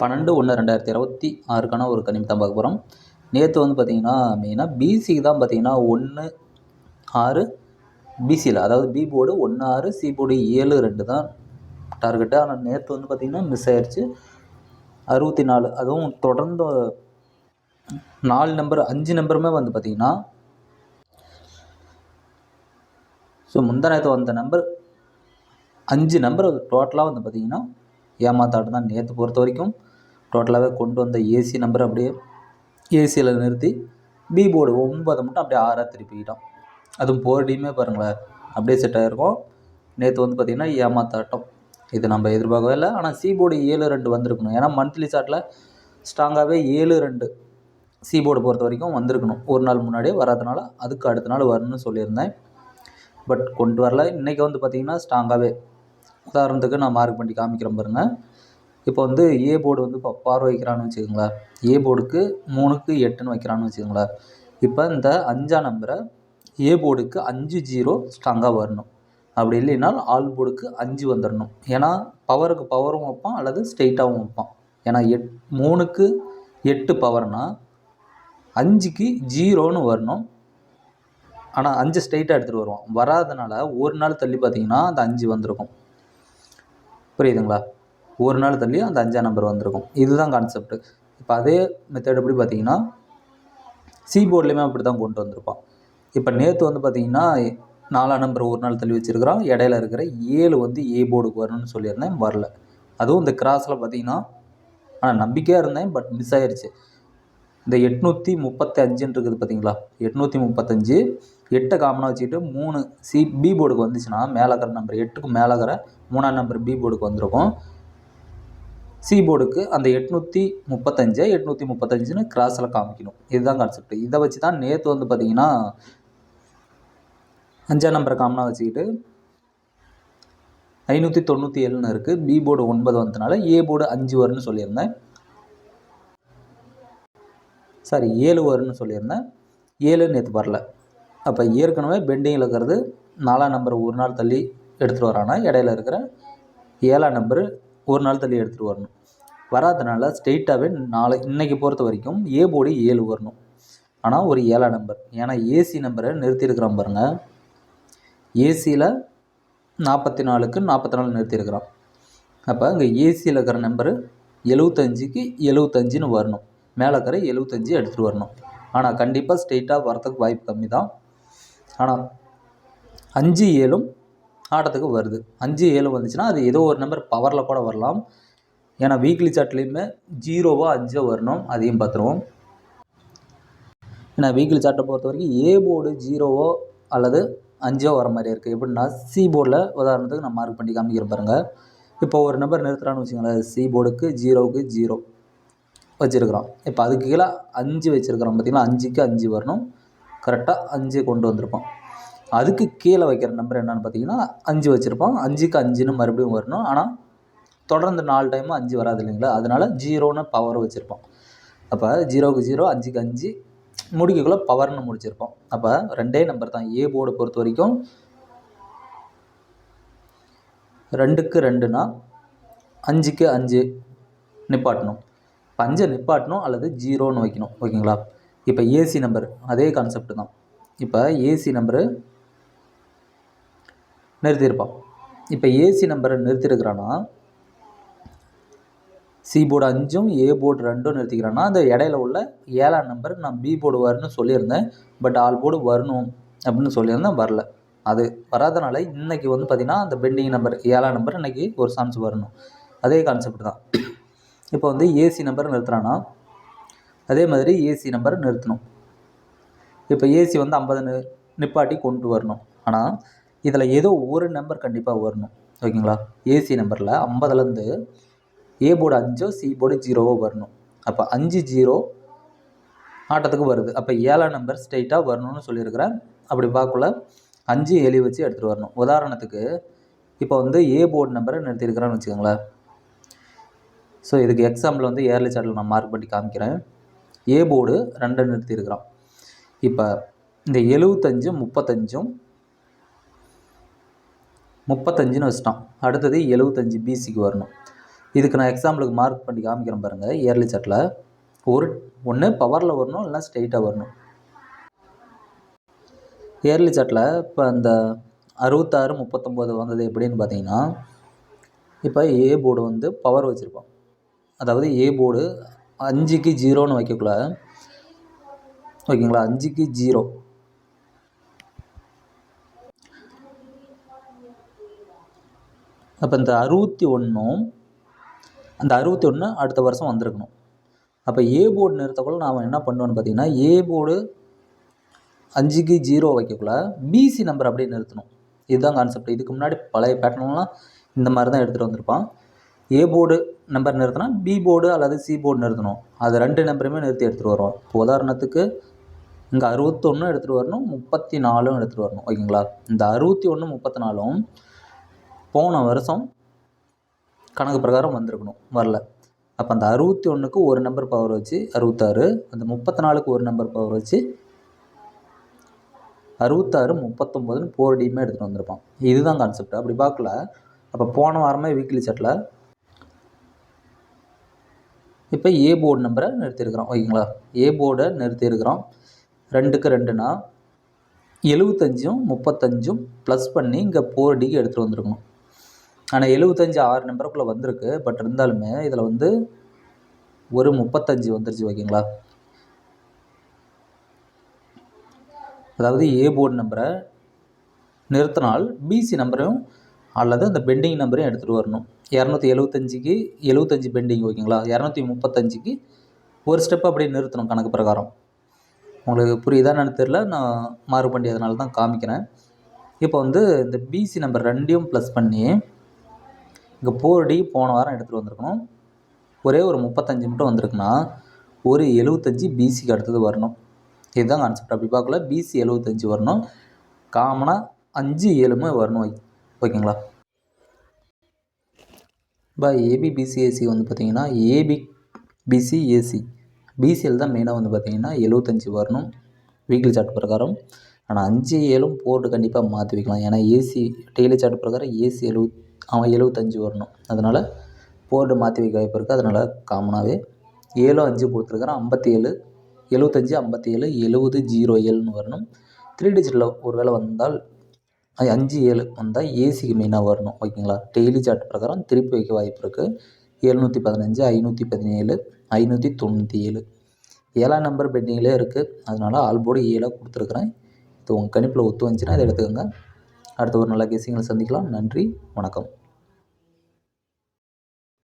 பன்னெண்டு ஒன்று ரெண்டாயிரத்தி இருபத்தி ஆறுக்கான ஒரு கணிப்பு தான் பார்க்க போகிறோம் நேற்று வந்து பார்த்திங்கன்னா மெயினாக பிசிக்கு தான் பார்த்திங்கன்னா ஒன்று ஆறு பிசியில் அதாவது பி போர்டு ஒன்று ஆறு சி போர்டு ஏழு ரெண்டு தான் டார்கெட்டு ஆனால் நேற்று வந்து பார்த்திங்கன்னா மிஸ் ஆயிடுச்சு அறுபத்தி நாலு. அதுவும் தொடர்ந்து நாலு நம்பர் அஞ்சு நம்பருமே வந்து பார்த்திங்கன்னா ஸோ முந்தா வந்த நம்பர் அஞ்சு நம்பர் டோட்டலாக வந்து பார்த்திங்கன்னா ஏமாத்தாட்டு தான் நேற்று பொறுத்த வரைக்கும். டோட்டலாகவே கொண்டு வந்த ஏசி நம்பர் அப்படியே ஏசியில் நிறுத்தி பி போர்டு ஒன்பதை மட்டும் அப்படியே ஆறாக திருப்பிக்கிட்டோம் அதுவும் போர்டையுமே பாருங்களேன். அப்படியே செட் ஆகிருக்கும் நேற்று வந்து பார்த்திங்கன்னா ஏமாத்தாட்டம். இது நம்ம எதிர்பார்க்கவே இல்லை. ஆனால் சி போர்டு ஏழு ரெண்டு வந்திருக்கணும். ஏன்னா மந்த்லி சார்ட்டில் ஸ்ட்ராங்காகவே ஏழு ரெண்டு சி போர்டு பொறுத்த வரைக்கும் வந்திருக்கணும். ஒரு நாள் முன்னாடியே வராதனால அதுக்கு அடுத்த நாள் வரணும்னு சொல்லியிருந்தேன். பட் கொண்டு வரல. இன்றைக்கி வந்து பார்த்திங்கன்னா ஸ்ட்ராங்காகவே உதாரணத்துக்கு நான் மார்க் பண்ணி காமிக்கிறேன் பாருங்கள் இப்போ வந்து ஏ போர்டு வந்து இப்போ பார்வை வைக்கிறான்னு வச்சுக்கோங்களேன். ஏ போர்டுக்கு மூணுக்கு எட்டுன்னு வைக்கிறான்னு வச்சுக்கோங்களேன். இப்போ இந்த அஞ்சாம் நம்பரை ஏ போர்டுக்கு அஞ்சு ஜீரோ ஸ்ட்ராங்காக வரணும். அப்படி இல்லைனால் ஆல் போர்டுக்கு அஞ்சு வந்துடணும் ஏன்னா பவருக்கு பவரும் வைப்பான் அல்லது ஸ்ட்ரெயிட்டாகவும் வைப்பான். ஏன்னா எட் மூணுக்கு எட்டு பவர்னால் அஞ்சுக்கு ஜீரோன்னு வரணும். ஆனால் அஞ்சு ஸ்ட்ரெயிட்டாக எடுத்துகிட்டு வருவான். வராதனால ஒரு நாள் தள்ளி பார்த்தீங்கன்னா அந்த அஞ்சு வந்திருக்கும். புரியுதுங்களா? ஒரு நாள் தள்ளி அந்த அஞ்சாம் நம்பர் வந்திருக்கும். இதுதான் கான்செப்ட் இப்போ அதே மெத்தட் எப்படி பார்த்தீங்கன்னா சி போர்ட்லேயுமே அப்படி தான் கொண்டு வந்திருப்பான். இப்போ நேற்று வந்து பார்த்தீங்கன்னா நாலாம் நம்பர் ஒரு நாள் தள்ளி வச்சுருக்கிறான். இடையில இருக்கிற ஏழு வந்து ஏ போர்டுக்கு வரணும்னு சொல்லியிருந்தேன். வரல. அதுவும் இந்த கிராஸில் பார்த்தீங்கன்னா ஆனால் நம்பிக்கையாக இருந்தேன் பட் மிஸ் ஆயிடுச்சு இந்த எட்நூற்றி முப்பத்தி அஞ்சுன்னு இருக்குது பார்த்தீங்களா? எட்நூற்றி முப்பத்தஞ்சு எட்டை காமனாக வச்சுக்கிட்டு மூணு சி பி போர்டுக்கு வந்துச்சுன்னா மேலே இருக்கிற நம்பர் எட்டுக்கு மேலே இருக்கிற மூணாம் நம்பர் பி போர்டுக்கு வந்திருக்கும். சி போர்டுக்கு அந்த எட்நூற்றி முப்பத்தஞ்சை எட்நூற்றி முப்பத்தஞ்சுன்னு கிராஸில் காமிக்கணும். இதுதான் கான்செப்ட் இதை வச்சு தான் நேற்று வந்து பார்த்தீங்கன்னா அஞ்சாம் நம்பரை காமனாக வச்சுக்கிட்டு ஐநூற்றி தொண்ணூற்றி ஏழுன்னு இருக்குது பி போர்டு ஒன்பது வந்ததுனால ஏ போர்டு அஞ்சு வரும்னு சொல்லியிருந்தேன். சாரி ஏழு வரும்னு சொல்லியிருந்தேன். ஏழு நேற்று வரல. அப்போ ஏற்கனவே பெண்டிங்கில் இருக்கிறது நாலாம் நம்பர் ஒரு நாள் தள்ளி எடுத்துகிட்டு வரானா இடையில இருக்கிற ஏழாம் நம்பரு ஒரு நாள் தள்ளி எடுத்துகிட்டு வரணும். வராதனால ஸ்ட்ரெயிட்டாகவே நாளை இன்றைக்கி பொறுத்த வரைக்கும் ஏ போர்டு ஏழு வரணும். ஆனால் ஒரு ஏழாம் நம்பர் ஏன்னா ஏசி நம்பரை நிறுத்தியிருக்கிறான் பாருங்கள் ஏசியில் நாற்பத்தி நாலுக்கு நாற்பத்தி நாலு நிறுத்தியிருக்கிறான். அப்போ இங்கே ஏசியில் இருக்கிற நம்பரு எழுவத்தஞ்சுக்கு எழுவத்தஞ்சுன்னு வரணும். மேலே இருக்கிற எழுவத்தஞ்சு எடுத்துகிட்டு வரணும். ஆனால் கண்டிப்பாக ஸ்ட்ரெயிட்டாக வரத்துக்கு வாய்ப்பு கம்மி தான் ஆனால் அஞ்சு ஏழும் ஆட்டத்துக்கு வருது. அஞ்சு ஏழு வந்துச்சுன்னா அது ஏதோ ஒரு நம்பர் பவரில் கூட வரலாம். ஏன்னா வீக்லி சார்ட்லேயுமே ஜீரோவோ அஞ்சோ வரணும். அதையும் பார்த்துருவோம். ஏன்னா வீக்லி சார்ட்டை பொறுத்த வரைக்கும் ஏ போர்டு ஜீரோவோ அல்லது அஞ்சோ வர மாதிரி இருக்குது எப்படின்னா சி போர்டில் உதாரணத்துக்கு நான் மார்க் பண்ணி காமிக்கிறேன் பாருங்கள் இப்போ ஒரு நம்பர் நிறுத்துறான்னு வச்சுக்கோங்களேன். சி போர்டுக்கு ஜீரோவுக்கு ஜீரோ வச்சுருக்குறோம். இப்போ அதுக்கு கீழே அஞ்சு வச்சுருக்கிறோம். பார்த்திங்கன்னா அஞ்சுக்கு அஞ்சு வரணும். கரெக்டாக அஞ்சு கொண்டு வந்திருப்போம் அதுக்கு கீழே வைக்கிற நம்பர் என்னென்னு பார்த்தீங்கன்னா அஞ்சு வச்சுருப்போம் அஞ்சுக்கு அஞ்சுன்னு மறுபடியும் வரணும். ஆனால் தொடர்ந்து நாலு டைமும் அஞ்சு வராது இல்லைங்களா? அதனால் ஜீரோன்னு பவர் வச்சுருப்போம். அப்போ ஜீரோவுக்கு ஜீரோ அஞ்சுக்கு அஞ்சு முடிக்கக்குள்ளே பவர்னு முடிச்சிருப்போம். அப்போ ரெண்டே நம்பர் தான். ஏ போர்டை பொறுத்த வரைக்கும் ரெண்டுக்கு ரெண்டுனா அஞ்சுக்கு அஞ்சு நிப்பாட்டணும். இப்போ அஞ்சை நிப்பாட்டணும் அல்லது ஜீரோன்னு வைக்கணும். ஓகேங்களா? இப்போ ஏசி நம்பர் அதே கான்செப்ட் தான். இப்போ ஏசி நம்பரு நிறுத்தியிருப்பான். இப்போ ஏசி நம்பரை நிறுத்திருக்கிறான்னா C board Anjum A board ரெண்டும் நிறுத்திக்கிறான்னா அந்த இடையில உள்ள ஏழாம் நம்பர் நான் பி போர்டு வரணும்னு சொல்லியிருந்தேன். பட் ஆல் போர்டு வரணும் அப்படின்னு சொல்லியிருந்தேன் வரல. அது வராதனால இன்றைக்கி வந்து பார்த்திங்கன்னா அந்த பெண்டிங் நம்பர் ஏழாம் நம்பர் இன்றைக்கி ஒரு சான்ஸ் வரணும். அதே கான்செப்ட் தான். இப்போ வந்து ஏசி நம்பர் நிறுத்துறான்னா அதே மாதிரி ஏசி நம்பர் நிறுத்தணும். இப்போ ஏசி வந்து ஐம்பது நிப்பாட்டி கொண்டு வரணும். ஆனால் இதில் ஏதோ ஒரு நம்பர் கண்டிப்பாக வரணும். ஓகேங்களா? ஏசி நம்பரில் ஐம்பதுலேருந்து ஏ போர்டு அஞ்சோ சி போர்டு ஜீரோவோ வரணும். அப்போ அஞ்சு ஜீரோ ஆட்டத்துக்கு வருது. அப்போ ஏழாம் நம்பர் ஸ்ட்ரைட்டாக வரணும்னு சொல்லியிருக்கிறேன். அப்படி பார்க்கல அஞ்சு எலி வச்சு எடுத்துகிட்டு வரணும். உதாரணத்துக்கு இப்போ வந்து ஏ போர்டு நம்பரை நிறுத்தியிருக்கிறேன்னு வச்சுக்கோங்களேன். ஸோ இதுக்கு எக்ஸாம்பிள் வந்து ஏர்லி சார்ட்டில் நான் மார்க் பண்ணி காமிக்கிறேன். ஏ போர்டு ரெண்டை நிறுத்தியிருக்கிறான். இப்போ இந்த எழுவத்தஞ்சும் முப்பத்தஞ்சும் முப்பத்தஞ்சுன்னு வச்சுட்டான் அடுத்தது எழுவத்தஞ்சு பிசிக்கு வரணும். இதுக்கு நான் எக்ஸாம்பிளுக்கு மார்க் பண்ணி காமிக்கிறேன் பாருங்கள் இயர்லி சார்ட்டில் ஒரு ஒன்று பவரில் வரணும் இல்லைனா ஸ்ட்ரெயிட்டாக வரணும். இயர்லி சார்ட்டில் இப்போ இந்த அறுபத்தாறு முப்பத்தொம்போது வந்தது எப்படின்னு பார்த்தீங்கன்னா இப்போ ஏ போர்டு வந்து பவர் வச்சுருப்போம். அதாவது ஏ போர்டு அஞ்சுக்கு ஜீரோன்னு வைக்கக்குள்ள ஓகேங்களா அஞ்சுக்கு ஜீரோ அப்போ இந்த அறுபத்தி ஒன்றும் அந்த அறுபத்தி ஒன்று அடுத்த வருஷம் வந்திருக்கணும். அப்போ ஏ போர்டு நிறுத்தக்குள்ள நாம் என்ன பண்ணுவோன்னு பார்த்தீங்கன்னா ஏ போர்டு அஞ்சுக்கு ஜீரோ வைக்கக்குள்ள பிசி நம்பர் அப்படியே நிறுத்தணும். இதுதான் கான்செப்ட் இதுக்கு முன்னாடி பழைய பேட்டர்ன்லாம் இந்த மாதிரி தான் எடுத்துகிட்டு வந்திருப்பான். ஏ போர்டு நம்பர் நிறுத்தினா பி போர்டு அல்லது சி போர்டு நிறுத்தணும். அது ரெண்டு நம்பருமே நிறுத்தி எடுத்துகிட்டு வருவோம். இப்போ உதாரணத்துக்கு இங்கே அறுபத்தொன்னும் எடுத்துகிட்டு வரணும் முப்பத்தி நாலும் எடுத்துகிட்டு வரணும் ஓகேங்களா? இந்த அறுபத்தி ஒன்று முப்பத்தி நாலும் போன வருஷம் கணக்கு பிரகாரம் வந்திருக்கணும் வரல. அப்போ அந்த அறுபத்தி ஒன்றுக்கு ஒரு நம்பர் பவர் வச்சு அறுபத்தாறு அந்த முப்பத்தி நாலுக்கு ஒரு நம்பர் பவர் வச்சு அறுபத்தாறு முப்பத்தொம்போதுன்னு போர் டீமே எடுத்துகிட்டு வந்திருப்பான். இதுதான் கான்செப்ட் அப்படி பார்க்கல. அப்போ போன வாரமே வீக்லி செட்டில் இப்போ ஏ போர்டு நம்பரை நிறுத்தியிருக்கிறோம் ஓகேங்களா? ஏ போர்டை நிறுத்தியிருக்கிறோம் ரெண்டுக்கு ரெண்டுனா எழுபத்தஞ்சும் முப்பத்தஞ்சும் ப்ளஸ் பண்ணி இங்கே போர் டிக்கு எடுத்துகிட்டு வந்திருக்கணும். ஆனால் எழுபத்தஞ்சு ஆறு நம்பருக்குள்ளே வந்திருக்கு. பட் இருந்தாலுமே இதில் வந்து ஒரு முப்பத்தஞ்சு வந்துருச்சு ஓகேங்களா? அதாவது ஏ போர்டு நம்பரை நிறுத்தினால் பிசி நம்பரையும் அல்லது அந்த பெண்டிங் நம்பரையும் எடுத்துகிட்டு வரணும். இரநூத்தி எழுபத்தஞ்சிக்கு எழுபத்தஞ்சி பெண்டிங் ஓகேங்களா? இரநூத்தி முப்பத்தஞ்சிக்கு ஒரு ஸ்டெப் அப்படியே நிறுத்தணும் கணக்கு பிரகாரம். உங்களுக்கு புரியுதான்னு தெரில நான் மாறுபண்டி அதனால தான் காமிக்கிறேன். இப்போ வந்து இந்த பிசி நம்பர் ரெண்டையும் ப்ளஸ் பண்ணி இங்கே போர் டி போன வாரம் எடுத்துகிட்டு வந்திருக்கணும். ஒரே ஒரு முப்பத்தஞ்சு மட்டும் வந்திருக்குன்னா ஒரு எழுபத்தஞ்சி பிசிக்கு அடுத்தது வரணும். இதுதான் கான்செப்ட் அப்படி பார்க்கல பிசி எழுபத்தஞ்சி வரணும். காமனாக அஞ்சு ஏழுமே வரணும். ஓகேங்களா? இப்போ ஏபிபிசிஏசி வந்து பார்த்திங்கன்னா ஏபி பிசி ஏசி பிசிஎல் தான் மெயினாக வந்து பார்த்திங்கன்னா எழுபத்தஞ்சி வரணும். வீக்லி சார்ட் பிரகாரம். ஆனால் அஞ்சு ஏழும் போர்டு கண்டிப்பாக மாற்றி வைக்கலாம். ஏன்னா ஏசி டெய்லி சார்ட் பிரகாரம் ஏசி எழுபத் அவன் எழுபத்தஞ்சி வரணும். அதனால் போர்டு மாற்றி வைக்க வாய்ப்பு இருக்குது அதனால் காமனாகவே ஏழோ அஞ்சு கொடுத்துருக்குறான். ஐம்பத்தி ஏழு எழுபத்தஞ்சி ஐம்பத்தி ஏழு எழுபது ஜீரோ ஏழுன்னு வரணும். த்ரீ டிஜிட்டில் ஒரு வேளை வந்தால் அஞ்சு ஏழு வந்தால் ஏசிக்கு மெயினாக வரணும். ஓகேங்களா? டெய்லி சார்ட் பிரகாரம் திருப்பி வைக்க வாய்ப்பு இருக்குது எழுநூற்றி பதினஞ்சு ஐநூற்றி பதினேழு ஐநூற்றி தொண்ணூற்றி ஏழு ஏழாம் நம்பர் பெட்டிங்லேயே இருக்குது அதனால் ஆல் போர்டு ஏழாக கொடுத்துருக்குறேன். இது உங்கள் கணிப்பில் ஒத்து வந்துச்சுன்னா அதை எடுத்துக்கோங்க. அடுத்த ஒரு நல்ல கேசிங்களை சந்திக்கலாம். நன்றி வணக்கம்.